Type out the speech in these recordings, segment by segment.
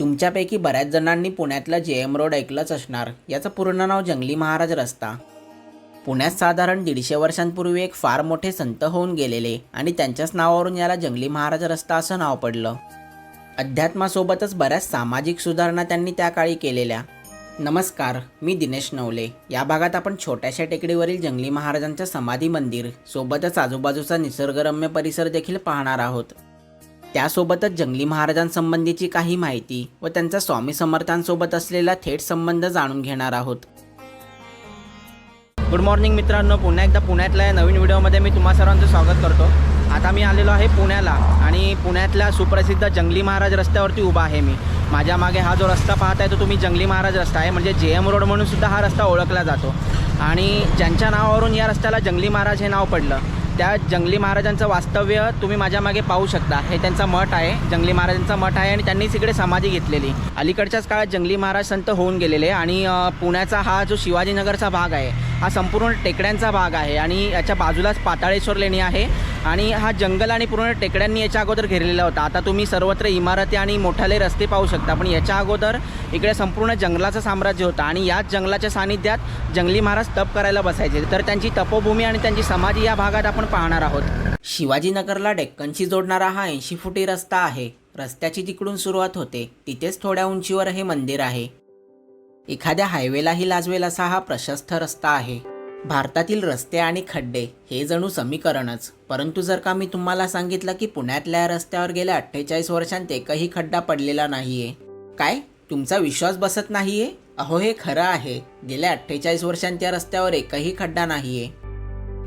तुमच्यापैकी बऱ्याच जणांनी पुण्यातलं जे एम रोड ऐकलंच असणार. याचं पूर्ण नाव जंगली महाराज रस्ता. पुण्यात साधारण दीडशे वर्षांपूर्वी एक फार मोठे संत होऊन गेलेले आणि त्यांच्याच नावावरून याला जंगली महाराज रस्ता असं नाव पडलं. अध्यात्मासोबतच बऱ्याच सामाजिक सुधारणा त्यांनी त्या काळी केलेल्या. नमस्कार मी दिनेश नवले. या भागात आपण छोट्याशा टेकडीवरील जंगली महाराजांचं समाधी मंदिर सोबतच आजूबाजूचा निसर्गरम्य परिसर देखील पाहणार आहोत. त्यासोबतच जंगली महाराजांसंबंधीची काही माहिती व त्यांचा स्वामी समर्थांसोबत असलेला थेट संबंध जाणून घेणार आहोत. गुड मॉर्निंग मित्रांनो पुन्हा एकदा पुण्यातल्या या नवीन व्हिडिओमध्ये मी तुम्हा सर्वांचं स्वागत करतो. आता मी आलेलो आहे पुण्याला आणि पुण्यातल्या सुप्रसिद्ध जंगली महाराज रस्त्यावरती उभा आहे मी. माझ्या मागे हा जो रस्ता पाहताय तो तुम्ही जंगली महाराज रस्ता आहे म्हणजे जे एम रोड म्हणून सुद्धा हा रस्ता ओळखला जातो. आणि ज्यांच्या नावावरून या रस्त्याला जंगली महाराज हे नाव पडलं त्या जंगली महाराजांचं वास्तव्य तुम्ही माझ्या मागे पाहू शकता. हे त्यांचा मठ आहे. जंगली महाराजांचा मठ आहे आणि त्यांनीच इकडे समाधी घेतलेली. अलीकडच्याच काळात जंगली महाराज संत होऊन गेलेले आणि पुण्याचा हा जो शिवाजीनगरचा भाग आहे हा संपूर्ण टेकड्यांचा भाग आहे आणि याच्या बाजूलाच पाताळेश्वर लेणी आहे आणि हा जंगल आणि पूर्ण टेकड्यांनी याच्या अगोदर घेरलेला होता. आता तुम्ही सर्वत्र इमारती आणि मोठाले रस्ते पाहू शकता पण याच्या अगोदर इकडे संपूर्ण जंगलाचं साम्राज्य होतं आणि याच जंगलाच्या सानिध्यात जंगली महाराज तप करायला बसायचे. तर त्यांची तपोभूमी आणि त्यांची समाधी या भागात आपण पाहणार आहोत. शिवाजीनगरला डेक्कनशी जोडणारा हा ऐंशी फुटी रस्ता आहे. रस्त्याची तिकडून सुरुवात होते. तिथेच थोड्या उंचीवर हे मंदिर आहे. एखाद्या हायवेलाही लाजवेल असा हा प्रशस्त रस्ता आहे. भारतातील रस्ते आणि खड्डे हे जणू समीकरणच. परंतु जर का मी तुम्हाला सांगितलं की पुण्यातल्या या रस्त्यावर गेल्या अठ्ठेचाळीस वर्षांत एकही खड्डा पडलेला नाहीये. काय? तुमचा विश्वास बसत नाहीये? अहो हे खरं आहे. गेल्या अठ्ठेचाळीस वर्षांत या रस्त्यावर एकही खड्डा नाहीये.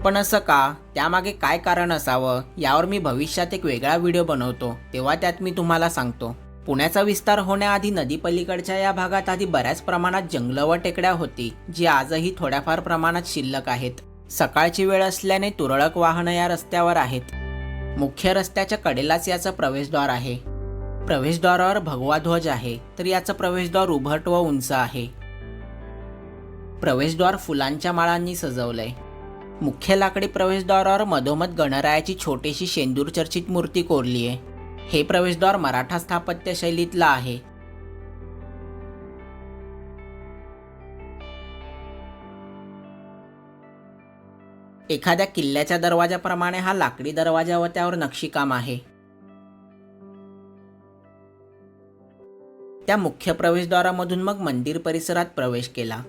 पण असं का? त्यामागे काय कारण असावं? यावर मी भविष्यात एक वेगळा व्हिडिओ बनवतो. तेव्हा त्यात मी तुम्हाला सांगतो. पुण्याचा विस्तार होण्याआधी नदी पलीकडच्या या भागात आधी बऱ्याच प्रमाणात जंगलं व टेकड्या होती जी आजही थोड्याफार प्रमाणात शिल्लक आहेत. सकाळची वेळ असल्याने तुरळक वाहनं या रस्त्यावर आहेत. मुख्य रस्त्याच्या कडेलाच याचं प्रवेशद्वार आहे. प्रवेशद्वारावर भगवा ध्वज आहे तर याचं प्रवेशद्वार उभट व उंच आहे. प्रवेशद्वार फुलांच्या माळांनी सजवलंय. मुख्य लाकडी प्रवेशद्वारावर मधोमध गणरायाची छोटीशी शेंदूर चर्चित मूर्ती कोरली आहे हे प्रवेशद्वार मराठा स्थापत्य शैलीतलं आहे. एखाद्या किल्ल्याच्या दरवाजाप्रमाणे हा लाकडी दरवाजा व त्यावर नक्षीकाम आहे. त्या मुख्य प्रवेशद्वारामधून मग मंदिर परिसरात प्रवेश केला.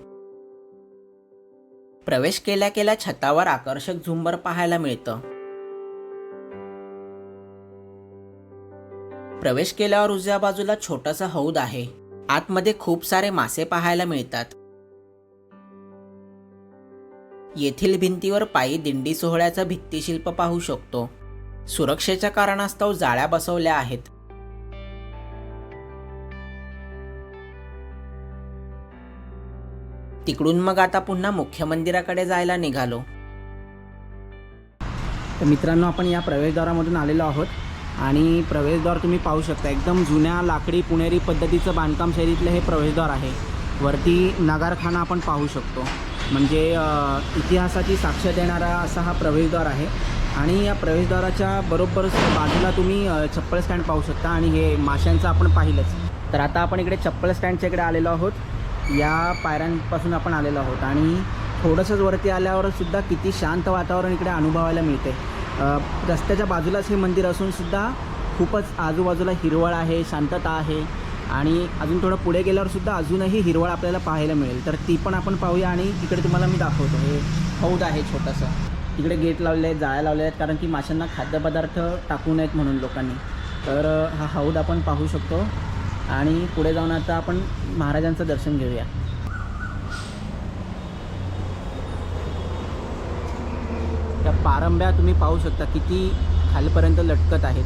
प्रवेश केल्या केल्या छतावर आकर्षक झुंबर पाहायला मिळतं. प्रवेश केल्यावर उजव्या बाजूला छोटासा हौद आहे. आतमध्ये खूप सारे मासे पाहायला मिळतात. येथील भिंतीवर पायी दिंडी सोहळ्याचं भित्तिशिल्प पाहू शकतो. सुरक्षेच्या कारणास्तव जाळ्या बसवल्या आहेत. तिकडून मग आता पुन्हा मुख्य मंदिराकडे जायला निघालो. तर मित्रांनो आपण या प्रवेशद्वारामधून आलेलो आहोत. आणि प्रवेशद्वार तुम्ही पाहू शकता. एकदम जुन्या लाकडी पुणेरी पद्धतीचं बांधकाम शैलीतलं हे प्रवेशद्वार आहे. वरती नगारखाना आपण पाहू शकतो. म्हणजे इतिहासाची साक्ष देणारा असा हा प्रवेशद्वार आहे. आणि या प्रवेशद्वाराच्या बरोबर बाजूला तुम्ही चप्पल स्टँड पाहू शकता आणि हे माशांचं आपण पाहिलंच. तर आता आपण इकडे चप्पल स्टँडच्या इकडे आलेलो आहोत. या पायऱ्यांपासून आपण आलेलो आहोत. आणि थोडंसंच वरती आल्यावर सुद्धा किती शांत वातावरण इकडे अनुभवायला मिळते. रस्त्याच्या बाजूलाच हे मंदिर असूनसुद्धा खूपच आजूबाजूला हिरवळ आहे शांतता आहे आणि अजून थोडं पुढे गेल्यावरसुद्धा अजूनही हिरवळ आपल्याला पाहायला मिळेल. तर ती पण आपण पाहूया आणि तिकडे तुम्हाला मी दाखवतो. हे हौद आहे छोटंसं. तिकडे गेट लावले आहेत जाळ्या लावल्या आहेत कारण की माशांना खाद्यपदार्थ टाकू नयेत म्हणून लोकांनी. तर हा हौद आपण पाहू शकतो. आणि पुढे जाऊन आता आपण महाराजांचं दर्शन घेऊया. पारंब्या तुम्ही पाहू शकता किती खालपर्यंत लटकत आहेत.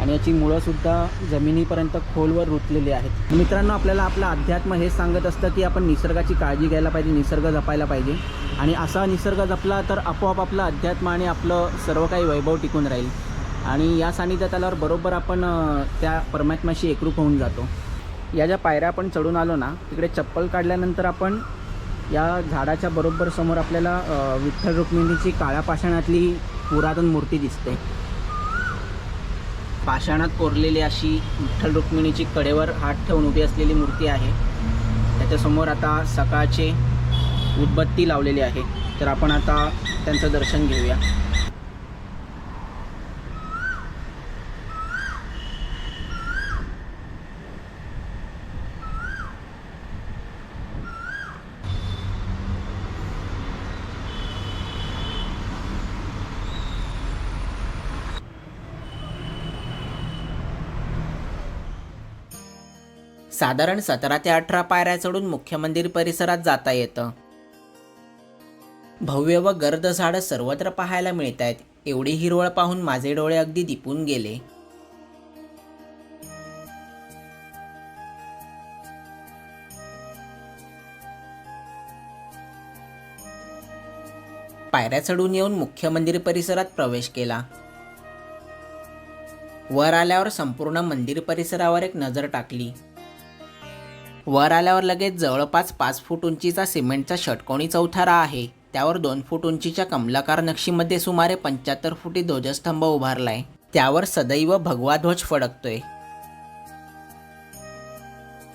आणि याची मुळंसुद्धा जमिनीपर्यंत खोलवर रुतलेली आहेत. मित्रांनो आपल्याला आपलं अध्यात्म हे सांगत असतं की आपण निसर्गाची काळजी घ्यायला पाहिजे निसर्ग जपायला पाहिजे. आणि असा निसर्ग जपला तर आपोआप आपलं अध्यात्म आणि आपलं सर्व काही वैभव टिकून राहील. आणि या सानिध्यात आल्यावर बरोबर आपण त्या परमात्म्याशी एकरूप होऊन जातो. या ज्या पायऱ्या आपण चढून आलो ना तिकडे चप्पल काढल्यानंतर आपण या झाडाच्या बरोबर समोर आपल्याला विठ्ठल रुक्मिणीची काळ्या पाषाणातली पुरातन मूर्ती दिसते. पाषाणात कोरलेली अशी विठ्ठल रुक्मिणीची कडेवर हात ठेवून उभी असलेली मूर्ती आहे. त्याच्यासमोर आता सकाळचे उदबत्ती लावलेली आहे. तर आपण आता त्यांचं दर्शन घेऊया. साधारण सतरा ते अठरा पायऱ्या चढून मुख्य मंदिर परिसरात जाता येतं. भव्य व गर्द झाडं सर्वत्र पाहायला मिळत आहेत एवढी हिरवळ पाहून माझे डोळे अगदी दिपून गेले. पायऱ्या चढून येऊन मुख्य मंदिर परिसरात प्रवेश केला. वर आल्यावर संपूर्ण मंदिर परिसरावर एक नजर टाकली. वर आल्यावर लगेच जवळपास पाच फूट उंचीचा सिमेंटचा षटकोणी चौथारा आहे. त्यावर दोन फूट उंचीच्या कमलाकार नक्षीमध्ये सुमारे पंच्याहत्तर फुटी ध्वजस्तंभ उभारलाय. त्यावर सदैव भगवा ध्वज फडकतोय.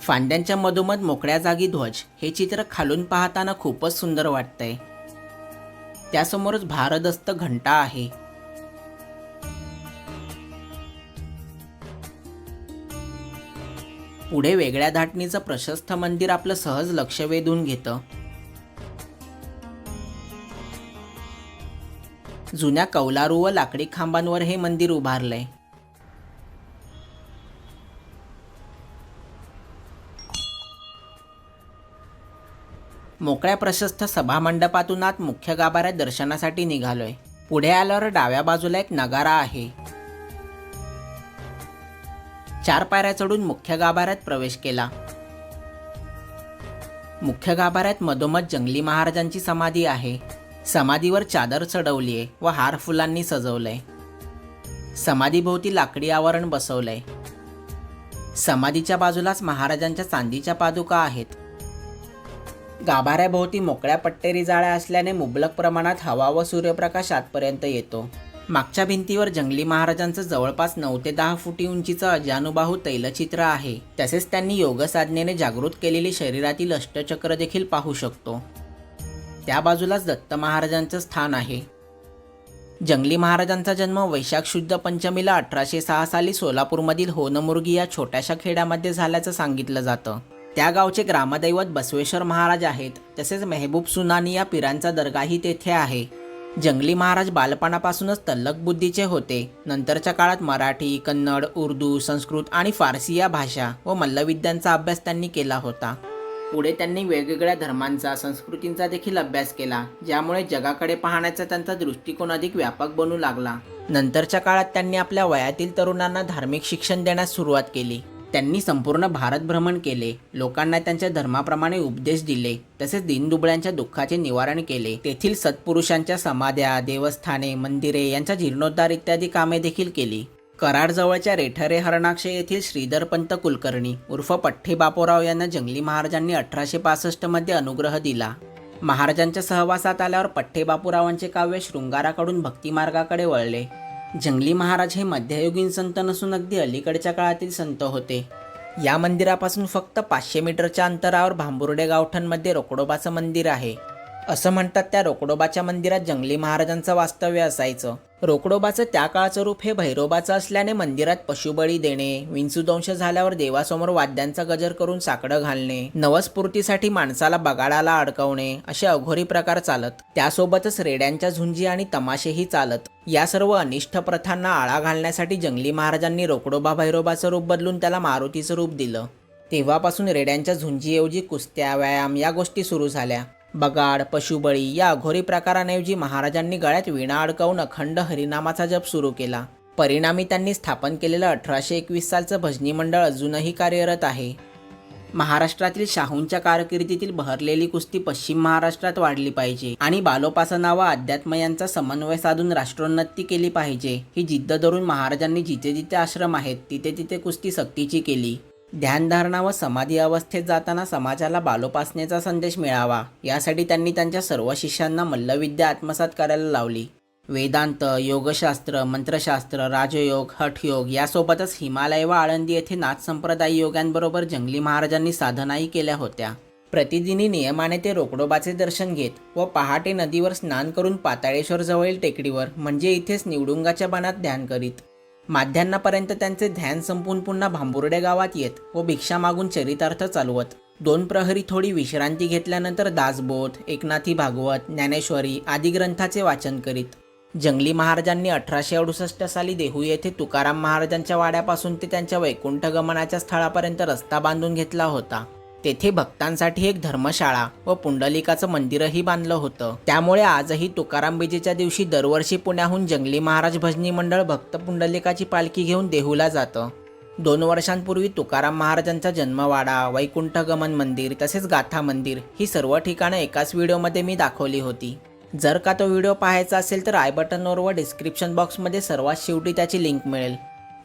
फांद्यांच्या मधोमध मोकळ्या जागी ध्वज हे चित्र खालून पाहताना खूपच सुंदर वाटतंय. त्यासमोरच भारदस्त घंटा आहे. पुढे वेगळ्या धाटणीचं प्रशस्त मंदिर आपलं सहज लक्ष वेधून घेतं. जुन्या कौलारू व लाकडी खांबांवर हे मंदिर उभारलंय. मोकळ्या प्रशस्त सभामंडपातून आत मुख्य गाभाऱ्यात दर्शनासाठी निघालोय. पुढे आल्यावर डाव्या बाजूला एक नगारा आहे. चार पायऱ्या चढून मुख्य गाभाऱ्यात प्रवेश केला. मुख्य गाभाऱ्यात मधोमध जंगली महाराजांची समाधी आहे. समाधीवर चादर चढवली आहे व हार फुलांनी सजवलंय. समाधीभोवती लाकडी आवरण बसवलंय. समाधीच्या बाजूलाच महाराजांच्या चांदीच्या पादुका आहेत. गाभाऱ्याभोवती मोकळ्या पट्टेरी जाळ्या असल्याने मुबलक प्रमाणात हवा व सूर्यप्रकाश आतपर्यंत येतो. मागच्या भिंतीवर जंगली महाराजांचं जवळपास नऊ ते दहा फुटी उंचीचं अजानुबाहू तैलचित्र आहे. तसेच त्यांनी योगसाधनेने जागृत केलेली शरीरातील अष्टचक्र देखील पाहू शकतो. त्या बाजूलाच दत्त महाराजांचं स्थान आहे. जंगली महाराजांचा जन्म वैशाख शुद्ध पंचमीला अठराशे सहा साली सोलापूरमधील होनमुर्गी या छोट्याशा खेड्यामध्ये झाल्याचं सांगितलं जातं. त्या गावचे ग्रामदैवत बसवेश्वर महाराज आहेत. तसेच मेहबूब सुनानी या पिरांचा दर्गाही तेथे आहे. जंगली महाराज बालपणापासूनच तल्लक बुद्धीचे होते. नंतरच्या काळात मराठी कन्नड उर्दू संस्कृत आणि फारसी या भाषा व मल्लविद्यांचा अभ्यास त्यांनी केला होता. पुढे त्यांनी वेगवेगळ्या धर्मांचा संस्कृतींचा देखील अभ्यास केला ज्यामुळे जगाकडे पाहण्याचा त्यांचा दृष्टिकोन अधिक व्यापक बनू लागला. नंतरच्या काळात त्यांनी आपल्या वयातील तरुणांना धार्मिक शिक्षण देण्यास सुरुवात केली. त्यांनी संपूर्ण भारत भ्रमण केले. लोकांना त्यांच्या धर्माप्रमाणे उपदेश दिले. तसेच दीनदुबळ्यांच्या दुःखाचे निवारण केले. तेथील सत्पुरुषांच्या समाध्या देवस्थाने मंदिरे यांचा जीर्णोद्धार इत्यादी कामे देखील केली. कराडजवळच्या रेठरे हरणाक्षे येथील श्रीधरपंत कुलकर्णी उर्फ पठ्ठे बापोराव यांना जंगली महाराजांनी अठराशे पासष्टमध्ये अनुग्रह दिला. महाराजांच्या सहवासात आल्यावर पठ्ठे बापूरावांचे काव्य शृंगाराकडून भक्तिमार्गाकडे वळले. जंगली महाराज हे मध्ययुगीन संत नसून अगदी अलीकडच्या काळातील संत होते. या मंदिरापासून फक्त पाचशे मीटरच्या अंतरावर भांबुर्डे गावठाणमध्ये रोकडोबाचं मंदिर आहे. असं म्हणतात त्या रोकडोबाच्या मंदिरात जंगली महाराजांचं वास्तव्य असायचं. रोकडोबाचं त्या काळचं रूप हे भैरोबाचं असल्याने मंदिरात पशुबळी देणे विंचुदंश झाल्यावर देवासमोर वाद्यांचा गजर करून साकडं घालणे नवस्फूर्तीसाठी माणसाला बगाडाला अडकवणे असे अघोरी प्रकार चालत. त्यासोबतच रेड्यांच्या झुंजी आणि तमाशेही चालत. या सर्व अनिष्ट प्रथांना आळा घालण्यासाठी जंगली महाराजांनी रोकडोबा भैरोबाचं रूप बदलून त्याला मारुतीचं रूप दिलं. तेव्हापासून रेड्यांच्या झुंजीऐवजी कुस्त्या व्यायाम या गोष्टी सुरू झाल्या. बगाड पशुबळी या अघोरी प्रकारांऐवजी महाराजांनी गळ्यात विणा अडकवून अखंड हरिनामाचा जप सुरू केला. परिणामी त्यांनी स्थापन केलेलं अठराशे एकवीस सालचं भजनी मंडळ अजूनही कार्यरत आहे. महाराष्ट्रातील शाहूंच्या कारकिर्दीतील बहरलेली कुस्ती पश्चिम महाराष्ट्रात वाढली पाहिजे आणि बालोपासना व अध्यात्म यांचा समन्वय साधून राष्ट्रोन्नती केली पाहिजे. ही जिद्द धरून महाराजांनी जिथे जिथे आश्रम आहेत तिथे तिथे कुस्ती सक्तीची केली. ध्यानधारणा व समाधी अवस्थेत जाताना समाजाला बालोपासनेचा संदेश मिळावा. यासाठी त्यांनी त्यांच्या सर्व शिष्यांना मल्लविद्या आत्मसात करायला लावली. वेदांत योगशास्त्र मंत्रशास्त्र राजयोग हठयोग यासोबतच हिमालय व आळंदी येथे नाथ संप्रदाय योग्यांबरोबर जंगली महाराजांनी साधनाही केल्या होत्या. प्रतिदिनी नियमाने ते रोकडोबाचे दर्शन घेत व पहाटे नदीवर स्नान करून पाताळेश्वर जवळील टेकडीवर म्हणजे इथेच निवडुंगाच्या बनात ध्यान करीत. माध्यान्नापर्यंत त्यांचे ध्यान संपून पुन्हा भांबुर्डे गावात येत व भिक्षा मागून चरितार्थ चालवत दोन प्रहरी थोडी विश्रांती घेतल्यानंतर दासबोध एकनाथी भागवत ज्ञानेश्वरी आदी ग्रंथाचे वाचन करीत. जंगली महाराजांनी अठराशे अडुसष्ट साली देहू येथे तुकाराम महाराजांच्या वाड्यापासून ते त्यांच्या वैकुंठ गमनाच्या स्थळापर्यंत रस्ता बांधून घेतला होता. तेथे भक्तांसाठी एक धर्मशाळा व पुंडलिकाचं मंदिरही बांधलं होतं. त्यामुळे आजही तुकाराम बीजेच्या दिवशी दरवर्षी पुण्याहून जंगली महाराज भजनी मंडळ भक्त पुंडलिकाची पालखी घेऊन देहूला जातं. दोन वर्षांपूर्वी तुकाराम महाराजांचा जन्मवाडा वैकुंठगमन मंदिर तसेच गाथा मंदिर ही सर्व ठिकाणं एकाच व्हिडिओमध्ये मी दाखवली होती. जर का तो व्हिडिओ पाहायचा असेल तर आय बटनवर व डिस्क्रिप्शन बॉक्समध्ये सर्वात शेवटी त्याची लिंक मिळेल.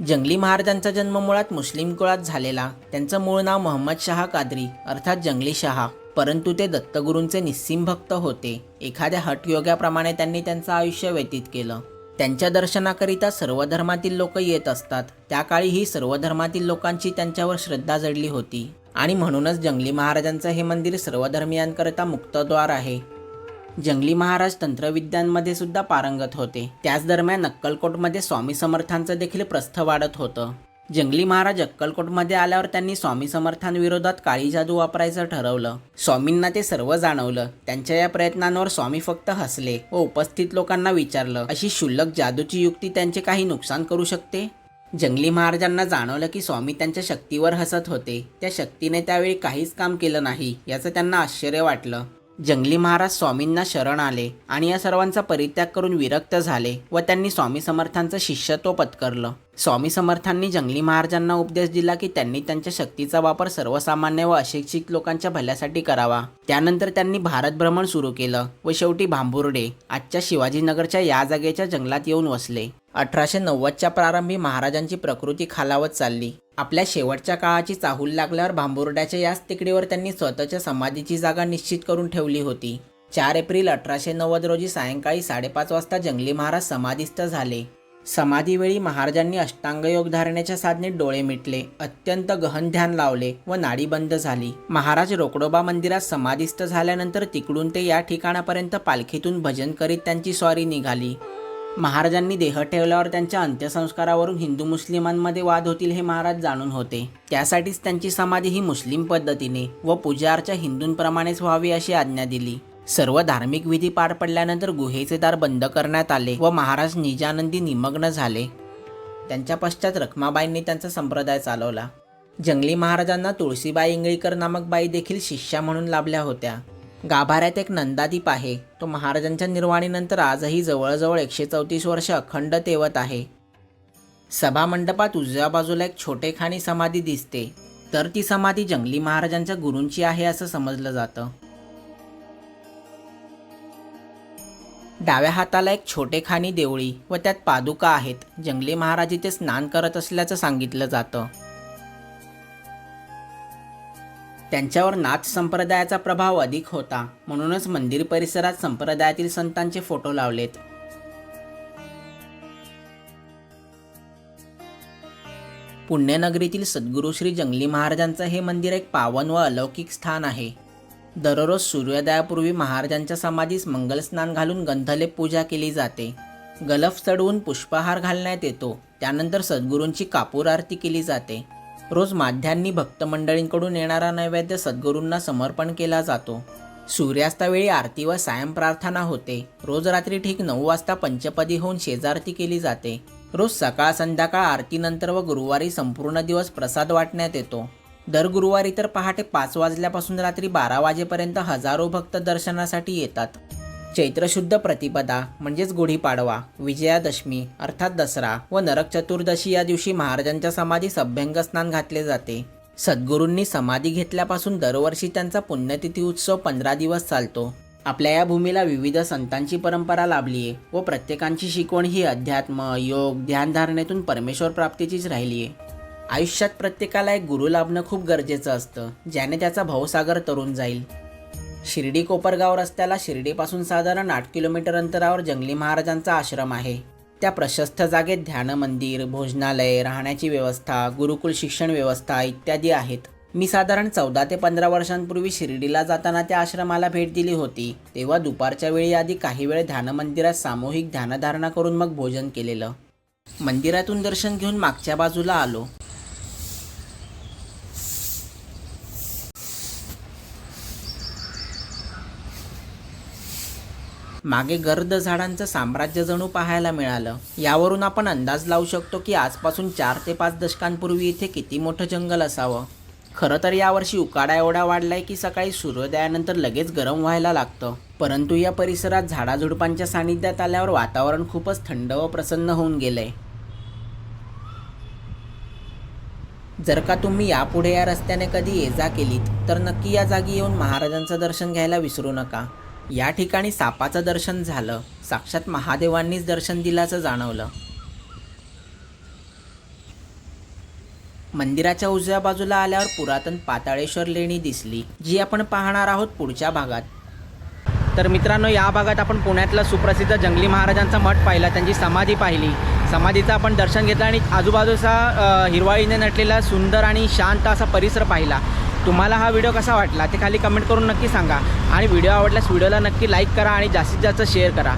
जंगली महाराजांचा जन्म मुळात मुस्लिम कुळात झालेला. त्यांचं मूळ नाव मोहम्मद शहा कादरी अर्थात जंगली शहा. परंतु ते दत्तगुरूंचे निस्सिम भक्त होते. एखाद्या हटयोग्याप्रमाणे त्यांनी त्यांचं आयुष्य व्यतीत केलं. त्यांच्या दर्शनाकरिता सर्व धर्मातील लोक येत असतात. त्या काळी ही सर्व धर्मातील लोकांची त्यांच्यावर श्रद्धा जडली होती. आणि म्हणूनच जंगली महाराजांचं हे मंदिर सर्व धर्मियांकरिता मुक्तद्वार आहे. जंगली महाराज तंत्रविद्यांमध्ये सुद्धा पारंगत होते. त्याच दरम्यान अक्कलकोटमध्ये स्वामी समर्थांचं देखील प्रस्थ वाढत होतं. जंगली महाराज अक्कलकोटमध्ये आल्यावर त्यांनी स्वामी समर्थांविरोधात काळी जादू वापरायचं ठरवलं. स्वामींना ते सर्व जाणवलं. त्यांच्या या प्रयत्नांवर स्वामी फक्त हसले व उपस्थित लोकांना विचारलं अशी क्षुल्लक जादूची युक्ती त्यांचे काही नुकसान करू शकते? जंगली महाराजांना जाणवलं की स्वामी त्यांच्या शक्तीवर हसत होते. त्या शक्तीने त्यावेळी काहीच काम केलं नाही याचं त्यांना आश्चर्य वाटलं. जंगली महाराज स्वामींना शरण आले आणि या सर्वांचा परित्याग करून विरक्त झाले व त्यांनी स्वामी समर्थांचं शिष्यत्व पत्करलं. स्वामी समर्थांनी जंगली महाराजांना उपदेश दिला की त्यांनी त्यांच्या शक्तीचा वापर सर्वसामान्य व अशिक्षित लोकांच्या भल्यासाठी करावा. त्यानंतर त्यांनी भारत भ्रमण सुरू केलं व शेवटी भांबुर्डे आजच्या शिवाजीनगरच्या या जागेच्या जंगलात येऊन वसले. अठराशे नव्वदच्या प्रारंभी महाराजांची प्रकृती खालावत चालली. आपल्या शेवटच्या काळाची चाहूल लागल्यावर भांबुर्ड्याच्या याच तिकडीवर त्यांनी स्वतःच्या समाधीची जागा निश्चित करून ठेवली होती. चार एप्रिल अठराशे नव्वद रोजी सायंकाळी साडेपाच वाजता जंगली महाराज समाधीस्थ झाले. समाधीवेळी महाराजांनी अष्टांगयोग धारण्याच्या साधनेत डोळे मिटले अत्यंत गहन ध्यान लावले व नाडी बंद झाली. महाराज रोकडोबा मंदिरात समाधीस्थ झाल्यानंतर तिकडून ते या ठिकाणापर्यंत पालखीतून भजन करीत त्यांची स्वारी निघाली. महाराजांनी देह ठेवल्यावर त्यांच्या अंत्यसंस्कारावरून हिंदू मुस्लिमांमध्ये वाद होतील हे महाराज जाणून होते. त्यासाठीच त्यांची समाधी ही मुस्लिम पद्धतीने व पूजाअर्चा हिंदूंप्रमाणेच व्हावी अशी आज्ञा दिली. सर्व धार्मिक विधी पार पडल्यानंतर गुहेचे दार बंद करण्यात आले व महाराज निजानंदी निमग्न झाले. त्यांच्या पश्चात रखमाबाईंनी त्यांचा संप्रदाय चालवला. जंगली महाराजांना तुळशीबाई इंगळीकर नामक बाई देखील शिष्या म्हणून लाभल्या होत्या. गाभाऱ्यात एक नंदादीप आहे. तो महाराजांच्या निर्वाणीनंतर आजही जवळजवळ एकशे चौतीस वर्ष अखंड तेवत आहे. सभामंडपात उजव्या बाजूला एक छोटेखानी समाधी दिसते. तर ती समाधी जंगली महाराजांच्या गुरूंची आहे असं समजलं जातं. डाव्या हाताला एक छोटेखानी देवळी व त्यात पादुका आहेत. जंगली महाराज इथे स्नान करत असल्याचं सांगितलं जातं. त्यांच्यावर नाथ संप्रदायाचा प्रभाव अधिक होता. म्हणूनच मंदिर परिसरात संप्रदायातील संतांचे फोटो लावलेत. पुण्यनगरीतील सद्गुरू श्री जंगली महाराजांचं हे मंदिर एक पावन व अलौकिक स्थान आहे. दररोज सूर्योदयापूर्वी महाराजांच्या समाधीस मंगलस्नान घालून गंधलेप पूजा केली जाते. गलफ चढवून पुष्पहार घालण्यात येतो. त्यानंतर सद्गुरूंची कापूर आरती केली जाते. रोज माध्यांनी भक्तमंडळींकडून येणारा नैवेद्य सद्गुरूंना समर्पण केला जातो. सूर्यास्तावेळी आरती व सायं प्रार्थना होते. रोज रात्री ठीक नऊ वाजता पंचपदी होऊन शेजारती केली जाते. रोज सकाळ संध्याकाळ आरतीनंतर व गुरुवारी संपूर्ण दिवस प्रसाद वाटण्यात येतो. दर गुरुवारी तर पहाटे पाच वाजल्यापासून रात्री बारा वाजेपर्यंत हजारो भक्त दर्शनासाठी येतात. चैत्रशुद्ध प्रतिपदा म्हणजेच गुढीपाडवा विजयादशमी अर्थात दसरा व नरक चतुर्दशी या दिवशी महाराजांच्या समाधीस अभ्यंग स्नान घातले जाते. सद्गुरूंनी समाधी घेतल्यापासून दरवर्षी त्यांचा पुण्यतिथी उत्सव पंधरा दिवस चालतो. आपल्या या भूमीला विविध संतांची परंपरा लाभली आहे व प्रत्येकांची शिकवण ही अध्यात्म योग ध्यानधारणेतून परमेश्वर प्राप्तीचीच राहिली आहे आयुष्यात प्रत्येकाला एक गुरु लाभणं खूप गरजेचं असतं ज्याने त्याचा भावसागर तरून जाईल. शिर्डी कोपरगाव रस्त्याला शिर्डीपासून साधारण आठ किलोमीटर अंतरावर जंगली महाराजांचा आश्रम आहे. त्या प्रशस्त जागेत ध्यान मंदिर भोजनालय राहण्याची व्यवस्था गुरुकुल शिक्षण व्यवस्था इत्यादी आहेत. मी साधारण चौदा ते पंधरा वर्षांपूर्वी शिर्डीला जाताना त्या आश्रमाला भेट दिली होती. तेव्हा दुपारच्या वेळी आधी काही वेळ ध्यान मंदिरात सामूहिक ध्यानधारणा करून मग भोजन केलेलं. मंदिरातून दर्शन घेऊन मागच्या बाजूला आलो. मागे गर्द झाडांचं साम्राज्य जणू पाहायला मिळालं. यावरून आपण अंदाज लावू शकतो की आजपासून चार ते पाच दशकांपूर्वी इथे किती मोठं जंगल असावं? खरं तर यावर्षी उकाडा एवढा वाढलाय की सकाळी सूर्योदयानंतर लगेच गरम व्हायला लागतं. परंतु या परिसरात झाडाझुडपांच्या सानिध्यात आल्यावर वातावरण खूपच थंड व प्रसन्न होऊन गेलंय. जर का तुम्ही यापुढे या रस्त्याने कधी ये जा केलीत तर नक्की या जागी येऊन महाराजांचं दर्शन घ्यायला विसरू नका. या ठिकाणी सापाचं दर्शन झालं. साक्षात महादेवांनीच दर्शन दिल्याचं जाणवलं. मंदिराच्या उजव्या बाजूला आल्यावर पुरातन पाताळेश्वर लेणी दिसली जी आपण पाहणार आहोत पुढच्या भागात. तर मित्रांनो या भागात आपण पुण्यातला सुप्रसिद्ध जंगली महाराजांचा मठ पाहिला त्यांची समाधी पाहिली. समाधीचं आपण दर्शन घेतलं आणि आजूबाजूचा हिरवाळीने नटलेला सुंदर आणि शांत असा परिसर पाहिला. तुम्हाला हा व्हिडिओ कसा वाटला ते खाली कमेंट करून नक्की सांगा. आणि व्हिडिओ आवडल्यास व्हिडिओला नक्की लाईक करा आणि जास्तीत जास्त शेअर करा.